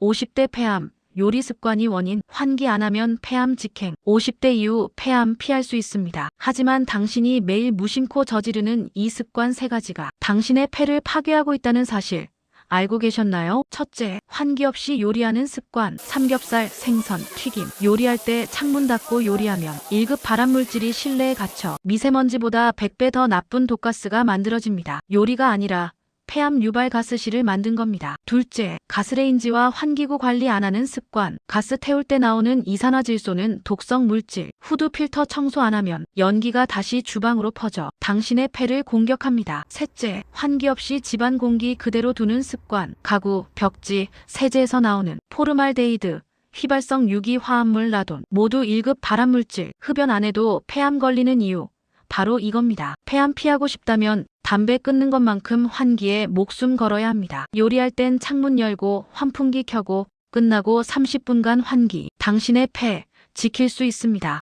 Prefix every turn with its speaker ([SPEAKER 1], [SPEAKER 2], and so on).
[SPEAKER 1] 50대 폐암, 요리 습관이 원인, 환기 안 하면 폐암 직행. 50대 이후 폐암 피할 수 있습니다. 하지만 당신이 매일 무심코 저지르는 이 습관 세 가지가 당신의 폐를 파괴하고 있다는 사실. 알고 계셨나요? 첫째, 환기 없이 요리하는 습관. 삼겹살, 생선, 튀김. 요리할 때 창문 닫고 요리하면 1급 발암물질이 실내에 갇혀 미세먼지보다 100배 더 나쁜 독가스가 만들어집니다. 요리가 아니라 폐암 유발 가스실을 만든 겁니다. 둘째, 가스레인지와 환기구 관리 안 하는 습관. 가스 태울 때 나오는 이산화질소는 독성 물질. 후드 필터 청소 안 하면 연기가 다시 주방으로 퍼져 당신의 폐를 공격합니다. 셋째, 환기 없이 집안 공기 그대로 두는 습관. 가구, 벽지, 세제에서 나오는 포르말데이드, 휘발성 유기 화합물 라돈 모두 1급 발암물질. 흡연 안 해도 폐암 걸리는 이유. 바로 이겁니다. 폐암 피하고 싶다면 담배 끊는 것만큼 환기에 목숨 걸어야 합니다. 요리할 땐 창문 열고 환풍기 켜고 끝나고 30분간 환기. 당신의 폐 지킬 수 있습니다.